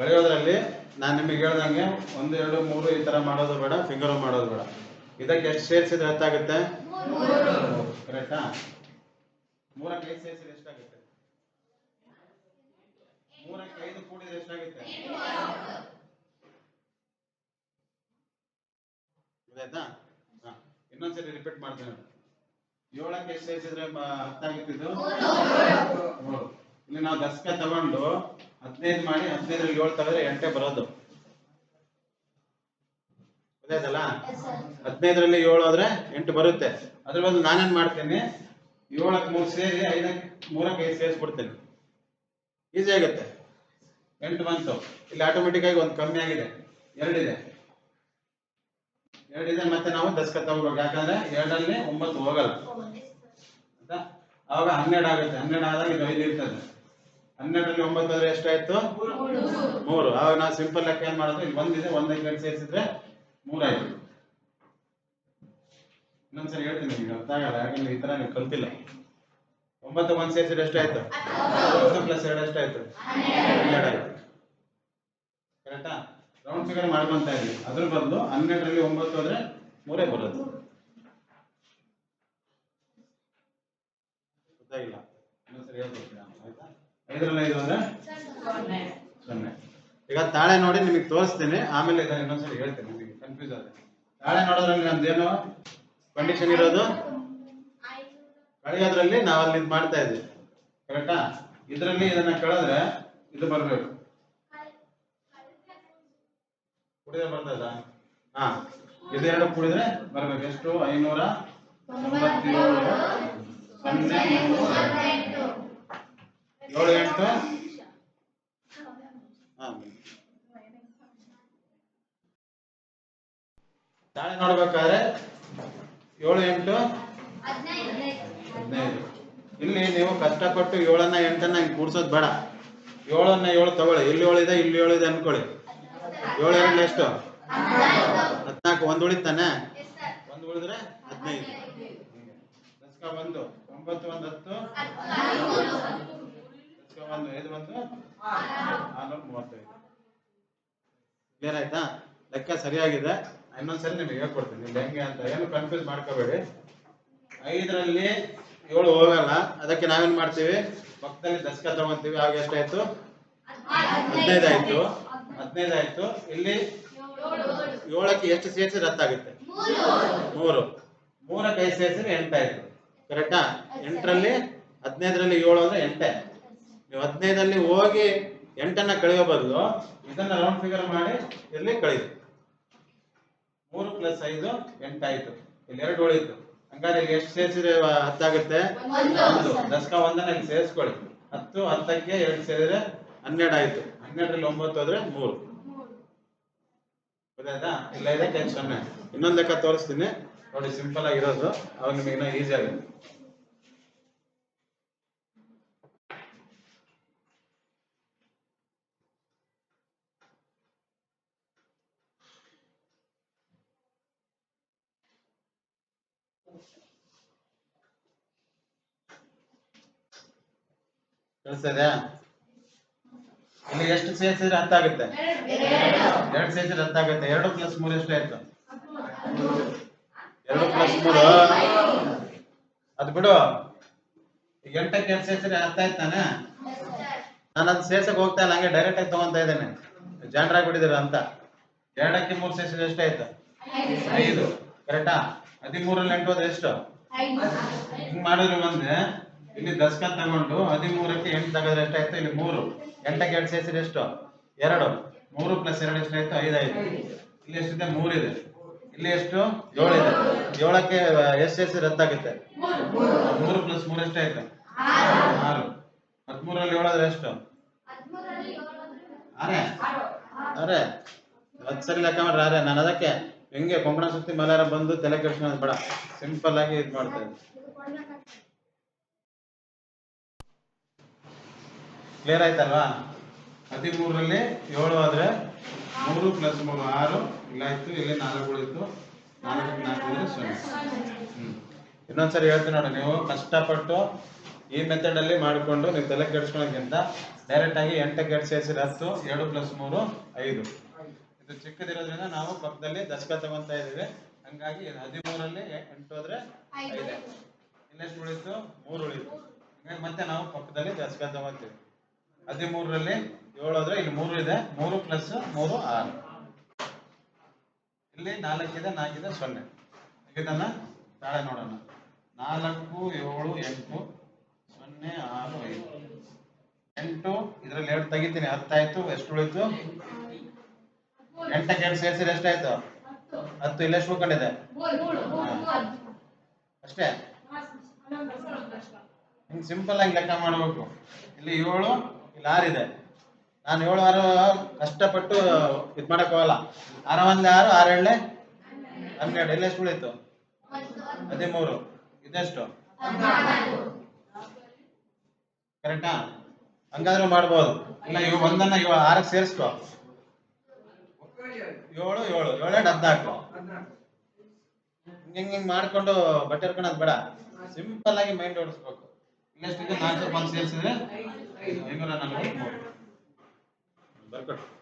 ಕಳೆಯೋದ್ರಲ್ಲಿ ನಾನು ನಿಮಗೆ ಹೇಳ್ದಂಗೆ ಒಂದು, ಎರಡು, ಮೂರು ಈ ತರ ಮಾಡೋದು ಬೇಡ ಫಿಂಗರ್ ಮಾಡೋದು ಬೇಡ. ಇದಕ್ಕೆ ಎಷ್ಟು ಸೇರಿಸಿದ್ರೆ ಎಷ್ಟಾಗುತ್ತೆ? ಕರೆಕ್ಟಾ ಮೂರಕ್ಕೆ ಐದು ಸೇರಿಸಿದ್ರೆ ಎಷ್ಟಾಗುತ್ತೆ? ಮೂರಕ್ಕೆ ಐದು ಕೂಡಿದ್ರೆ ಎಷ್ಟಾಗುತ್ತೆ? ಗೊತ್ತಾಯ್ತಾ ಇನ್ನೊಂದ್ಸರಿ ರಿಪೀಟ್ ಮಾಡ್ತೀನಿ. ಏಳಕ್ಕೆ ಎಷ್ಟು ಸೇರಿಸಿದ್ರೆ ಹತ್ತಾಗಿತ್ತು ಮೂರು. ಇಲ್ಲಿ ನಾವು ದಸ್ಕ ತಗೊಂಡು ಹದಿನೈದು ಮಾಡಿ ಹದಿನೈದ್ರಲ್ಲಿ ಏಳು ತೆಗೆದ್ರೆ ಎಂಟೇ ಬರೋದು. ಗೊತ್ತಾಯ್ತಲ್ಲ? ಹದಿನೈದರಲ್ಲಿ ಏಳು ಆದ್ರೆ ಎಂಟು ಬರುತ್ತೆ. ಅದ್ರ ಬದಲು ನಾನೇನ್ ಮಾಡ್ತೀನಿ ಏಳಕ್ ಮೂರು ಸೇರಿ ಐದಕ್ಕೆ ಮೂರಕ್ಕೆ ಐದು ಸೇರಿಸ್ಬಿಡ್ತೇನೆ. ಈಸಿ ಆಗುತ್ತೆ. ಎಂಟು ಬಂತು. ಇಲ್ಲಿ ಆಟೋಮೆಟಿಕ್ ಆಗಿ ಒಂದು ಕಮ್ಮಿ ಆಗಿದೆ. ಎರಡಿದೆ ಎರಡಿದೆ ಮತ್ತೆ ನಾವು ದಸ್ಕ ತಗೋಬೇಕು. ಯಾಕಂದ್ರೆ ಎರಡಲ್ಲಿ ಒಂಬತ್ತು ಹೋಗಲ್ಲ? ಆವಾಗ ಹನ್ನೆರಡು ಆಗುತ್ತೆ. ಹನ್ನೆರಡು ಆದಾಗ ಇದು ಐದು ಇರ್ತದೆ. ಹನ್ನೆರಡರಲ್ಲಿ ಒಂಬತ್ತು ಆದ್ರೆ ಎಷ್ಟಾಯ್ತು? ಮೂರು. ಆವಾಗ ನಾವು ಸಿಂಪಲ್ ಲೆಕ್ಕ ಏನ್ ಮಾಡೋದು ಇಲ್ಲಿ ಒಂದಿದೆ, ಒಂದ್ ಎರಡು ಸೇರಿಸಿದ್ರೆ ಮೂರಾಯ್ತು. ಇನ್ನೊಂದ್ಸರಿ ಹೇಳ್ತೀನಿ ನಿಮ್ಗೆ, ಅರ್ಥ ಆಗಲ್ಲ, ಯಾಕಂದ್ರೆ ಈ ತರ ನೀವು ಕಲ್ತಿಲ್ಲ. ಒಂಬತ್ತು, ಒಂದ್ ಸೇರಿಸಿದ್ರೆ ಎಷ್ಟಾಯ್ತು? ಒಂದು ಪ್ಲಸ್ ಎರಡು ಎಷ್ಟಾಯ್ತು? ಹನ್ನೆರಡು ಆಯ್ತು. ಕರೆಕ್ಟಾ ರೌಂಡ್ ಫಿಗರ್ ಮಾಡ್ಕೊಂತ ಇದ್ವಿ. ಅದ್ರ ಬದಲು ಹನ್ನೆರಡರಲ್ಲಿ ಒಂಬತ್ತು ಆದ್ರೆ ಮೂರೇ ಬರೋದು ಗೊತ್ತಾಗಿಲ್ಲ? ಇನ್ನೊಂದ್ಸರಿ ಆಯ್ತಾ ಐದರಲ್ಲಿ ಐದು ಅಂದ್ರೆ? ಸೊನ್ನೆ. ಈಗ ತಾಳೆ ನೋಡಿ ನಿಮಗೆ ತೋರಿಸ್ತೀನಿ. ಆಮೇಲೆ ಇದನ್ನ ಇನ್ನೊಂದ್ಸರಿ ಹೇಳ್ತೀನಿ ನಿಮಗೆ. ಕನ್ಫ್ಯೂಸ್ ಆದ್ರೆ ತಾಳೆ ನೋಡೋದ್ರಲ್ಲಿ ನಮ್ದೇನು ಕಂಡೀಷನ್ ಇರೋದು? ಕಳೆಯೋದ್ರಲ್ಲಿ ನಾವು ಅಲ್ಲಿ ಇದ್ ಮಾಡ್ತಾ ಇದ್ವಿ. ಕರೆಕ್ಟಾ ಇದ್ರಲ್ಲಿ ಇದನ್ನ ಕಳೆದ್ರೆ ಇದು ಬರ್ಬೇಕು. ಕುಡಿದ್ರೆ ಬರ್ತದ ಹಾ. ಇದೆರಡು ಕುಡಿದ್ರೆ ಬರ್ಬೇಕು. ಎಷ್ಟು? ಐನೂರ ತೊಂಬತ್ತೇಳು. ಸೊನ್ನೆ. ಏಳು ಎಂಟು ಹಾ. ತಾಳೆ ನೋಡ್ಬೇಕಾದ್ರೆ ಏಳು ಎಂಟು? ಹದಿನೈದು. ಇಲ್ಲಿ ನೀವು ಕಷ್ಟಪಟ್ಟು ಏಳನ್ನ ಎಂಟನ್ನ ಹಿಂಗೆ ಕೂಡ್ಸೋದು ಬೇಡ. ಏಳನ್ನ ಏಳು ತಗೊಳ್ಳಿ. ಇಲ್ಲಿ ಏಳಿದೆ ಇಲ್ಲಿ ಏಳಿದೆ ಅನ್ಕೊಳ್ಳಿ. ಏಳು ಎರಡು ಎಷ್ಟು? ಹದಿನಾಲ್ಕು. ಒಂದು ಉಳಿತಾನೆ? ಒಂದು ಉಳಿದ್ರೆ ಹದಿನೈದು. ಒಂದು. ಒಂಬತ್ತು ಒಂದು ಹತ್ತು? ಕ್ಲಿಯರ್ ಆಯ್ತಾ? ಲೆಕ್ಕ ಸರಿಯಾಗಿದೆ. ಇನ್ನೊಂದ್ಸರಿ ನಿಮಗೆ ಹೇಳ್ಕೊಡ್ತೀನಿ. ಇಲ್ಲಿ ಹೆಂಗೆ ಅಂತ ಏನು ಕನ್ಫ್ಯೂಸ್ ಮಾಡ್ಕೋಬೇಡಿ. ಐದರಲ್ಲಿ ಏಳು ಹೋಗಲ್ಲ. ಅದಕ್ಕೆ ನಾವೇನ್ ಮಾಡ್ತೀವಿ? ಪಕ್ಕದಲ್ಲಿ ದಶಕ ತಗೊಂತೀವಿ. ಆಗ ಎಷ್ಟಾಯ್ತು? ಹದಿನೈದಾಯ್ತು. ಆಯ್ತು ಹದಿನೈದು ಆಯ್ತು ಇಲ್ಲಿ ಏಳಕ್ಕೆ ಎಷ್ಟು ಸೇರಿಸಿ ರದ್ದಾಗುತ್ತೆ? ಮೂರು. ಮೂರಕ್ಕೆ ಐದು ಸೇರಿಸಿದ್ರೆ ಎಂಟಾಯ್ತು. ಕರೆಕ್ಟಾ ಎಂಟರಲ್ಲಿ, ಹದಿನೈದರಲ್ಲಿ ಏಳು ಅಂದ್ರೆ ಎಂಟೇ. ನೀವು ಹದಿನೈದಲ್ಲಿ ಹೋಗಿ ಎಂಟನ್ನ ಕಳೆಯೋ ಬದಲು ಇದನ್ನ ರೌಂಡ್ ಫಿಗರ್ ಮಾಡಿ ಇಲ್ಲಿ ಕಳೀರಿ ಮೂರು ಪ್ಲಸ್ ಐದು ಎಂಟಾಯ್ತು. ಇಲ್ಲಿ ಎರಡು ಉಳಿತು. ಹಂಗಾದ್ರೆ ಇಲ್ಲಿ ಎಷ್ಟು ಸೇರಿಸಿದ್ರೆ ಹತ್ತಾಗುತ್ತೆ ಒಂದು. ದಶಕ ಒಂದನ್ನ ಇಲ್ಲಿ ಸೇರಿಸ್ಕೊಳ್ಳಿ. ಹತ್ತು ಹತ್ತಕ್ಕೆ ಎರಡು ಸೇರಿದ್ರೆ ಹನ್ನೆರಡು ಆಯ್ತು. ಹನ್ನೆರಡರಲ್ಲಿ ಒಂಬತ್ತು ಆದ್ರೆ ಮೂರು. ಗೊತ್ತಾಯ್ತಾ? ಇಲ್ಲ ಇದಕ್ಕೆ ಸೊನ್ನೆ ಇನ್ನೊಂದು ಲೆಕ್ಕ ತೋರಿಸ್ತೀನಿ. ನೋಡಿ ಸಿಂಪಲ್ ಆಗಿರೋದು ಅವಾಗ ನಿಮಗೆ ಇನ್ನೂ ಈಸಿ ಆಗುತ್ತೆ. ಇಲ್ಲಿ ಎಷ್ಟು ಸೇರಿಸಿದ್ರೆ ಹತ್ತಾಗುತ್ತೆ ಎರಡು ಸೇರಿಸಿದ್ರೆ ಹತ್ತಾಗುತ್ತೆ ಎರಡು ಪ್ಲಸ್ ಮೂರು ಎಷ್ಟು ಆಯ್ತು? ಎರಡು ಪ್ಲಸ್ ಮೂರು. ಅದು ಬಿಡು. ಎಂಟಕ್ಕೆ ಎರಡು ಸೇರಿಸಿದ್ರೆ ಹತ್ತಾಯ್ತು ತಾನೆ? ನಾನು ಅದು ಸೇರ್ಸಕ್ ಹೋಗ್ತಾ ಇಲ್ಲ, ಹಂಗೆ ಡೈರೆಕ್ಟ್ ಆಗಿ ತಗೊಂತಾ ಇದ್ದೇನೆ. ಜಾಂಡ್ರಾಗ್ಬಿಟ್ಟಿದ್ದೀರ ಅಂತ. ಎರಡಕ್ಕೆ ಮೂರು ಸೇರಿಸಿದ್ರೆ ಎಷ್ಟಾಯ್ತು ಐದು. ಕರೆಕ್ಟಾ ಹದಿಮೂರಲ್ಲಿ ಎಂಟು ಹೋದ್ರೆ ಎಷ್ಟು? ಹಿಂಗ್ ಮಾಡಿದ್ರೆ ಒಂದೇ ಇಲ್ಲಿ ದಶಕ ತಗೊಂಡು ಹದಿಮೂರಕ್ಕೆ ಎಂಟು ತೆಗೆದ್ರೆ ಎಷ್ಟಾಯ್ತು? ಇಲ್ಲಿ ಮೂರು. ಎಂಟಕ್ಕೆ ಎರಡು ಸೇರಿಸಿದ್ರೆ ಎಷ್ಟು? ಎರಡು. ಮೂರು ಪ್ಲಸ್ ಎರಡು ಎಷ್ಟಾಯ್ತು? ಐದಾಯ್ತು. ಇಲ್ಲಿ ಎಷ್ಟಿದೆ? ಮೂರಿದೆ. ಇಲ್ಲಿ ಎಷ್ಟು? ಏಳಿದೆ. ಏಳಕ್ಕೆ ಎಷ್ಟು ಸೇರಿಸಿ ರದ್ದಾಗುತ್ತೆ ಮೂರು ಪ್ಲಸ್ ಮೂರು ಎಷ್ಟಾಯ್ತು? ಆರು. ಹದಿಮೂರಲ್ಲಿ ಏಳಾದ್ರೆ ಎಷ್ಟು? ಆರೆ? ಅರೆ ಹತ್ತು ಸರಿ ಲೆಕ್ಕ ಮಾಡ್ರೆ ಅರೆ ನಾನು ಅದಕ್ಕೆ ಹೆಂಗೆ ಕೊಂಕಣ ಸುತ್ತಿ ಮಲಯಾರ ಬಂದು ತಲೆ ಕೆಡ್ಸ್ಕೊಳೋದು ಬೇಡ. ಸಿಂಪಲ್ ಆಗಿ ಇದು ಮಾಡ್ತಾ ಕ್ಲಿಯರ್ ಆಯ್ತಲ್ವಾ? ಹದಿಮೂರಲ್ಲಿ ಏಳು ಆದ್ರೆ ಮೂರು ಪ್ಲಸ್ ಮೂರು ಆರು. ಇಲ್ಲಾಯ್ತು ಇಲ್ಲಿ ನಾಲ್ಕು ಉಳಿತು. ನಾಲ್ಕು ನಾಲ್ಕು ಇದ್ರೆ ಸೊನ್ನೆ. ಹ್ಮ್. ಇನ್ನೊಂದ್ಸರಿ ಹೇಳ್ತೀನಿ ನೋಡಿ, ನೀವು ಕಷ್ಟಪಟ್ಟು ಈ ಮೆಥಡ್ ಅಲ್ಲಿ ಮಾಡಿಕೊಂಡು ನೀವು ತಲೆ ಕೆಡಿಸ್ಕೊಳಕ್ಕಿಂತ ಡೈರೆಕ್ಟ್ ಆಗಿ ಎಂಟಕ್ಕೆ ಎರಡು ಸೇರಿಸಿದ್ರೆ ಹತ್ತು, ಏಳು ಪ್ಲಸ್ ಮೂರು, ಐದು. ಇದು ಚಿಕ್ಕದಿರೋದ್ರಿಂದ ನಾವು ಪಕ್ಕದಲ್ಲಿ ದಶಕ ತಗೊಂತ ಇದ್ದೀವಿ. ಹಂಗಾಗಿ ಹದಿಮೂರಲ್ಲಿ ಎಂಟು ಆದರೆ ಐದು. ಇನ್ನೆಷ್ಟು ಉಳಿತು? ಮೂರು ಉಳಿತು. ಹಂಗಾಗಿ ಮತ್ತೆ ನಾವು ಪಕ್ಕದಲ್ಲಿ ದಶಕ ತಗೊಂತೀವಿ. ಹದಿಮೂರರಲ್ಲಿ ಏಳು ಆದ್ರೆ ಇಲ್ಲಿ ಮೂರು ಇದೆ. ಮೂರು ಪ್ಲಸ್ ಮೂರು ಆರು. ಇಲ್ಲಿ ನಾಲ್ಕಿದೆ ನಾಲ್ಕಿದೆ ಸೊನ್ನೆ. ಇದನ್ನ ತಾಳೆ ನೋಡೋಣ. ನಾಲ್ಕು ಏಳು ಎಂಟು ಸೊನ್ನೆ ಆರು ಐದು. ಎಂಟು ಇದರಲ್ಲಿ ಎರಡು ತೆಗಿತೀನಿ. ಹತ್ತಾಯ್ತು ಎಷ್ಟು ಉಳಿತು? ಎಂಟಕ್ಕೆ ಎರಡು ಸೇರಿಸಿದ್ರೆ ಎಷ್ಟಾಯ್ತು? ಹತ್ತು. ಇಲ್ಲ ಎಷ್ಟು ಉಳ್ಕೊಂಡಿದೆ? ಅಷ್ಟೇ? ಹಿಂಗ್ ಸಿಂಪಲ್ ಆಗಿ ಲೆಕ್ಕ ಮಾಡಬೇಕು. ಇಲ್ಲಿ ಏಳು ಆರು ಇದೆ. ನಾನು ಏಳು ಆರು ಕಷ್ಟಪಟ್ಟು ಇದ್ ಮಾಡಕ್ ಹೋಗಲ್ಲ. ಆರ ಒಂದ್ ಆರು ಆರು ಏಳೆ ಹನ್ನೆರಡು. ಎಲ್ಲ ಎಷ್ಟು ಉಳಿತು ಹದಿಮೂರು. ಇದೆಷ್ಟು? ಕರೆಕ್ಟಾ ಹಂಗಾದ್ರೂ ಮಾಡ್ಬೋದು. ಇಲ್ಲ, ಇವ್ ಒಂದನ್ನ ಇವ ಆರಕ್ಕೆ ಸೇರಿಸ್ಕೊ. ಏಳು ಏಳು. ಏಳೆರಡು ಹದ್ನಾಲ್ಕು ಹಿಂಗ್ ಹಿಂಗ್ ಮಾಡ್ಕೊಂಡು ಬಟ್ಟೆ ಹರ್ಕೊಳೋದ್ ಬೇಡ. ಸಿಂಪಲ್ ಆಗಿ ಮೈಂಡ್ ಓಡಿಸ್ಬೇಕು. ಇಲ್ಲೆಷ್ಟು ನಾಲ್ಕು ಸೇರಿಸಿದ್ರೆ ಐನೂರ ನಲವತ್ಮೂರು ಬರ್ಕೊಟ್ಟು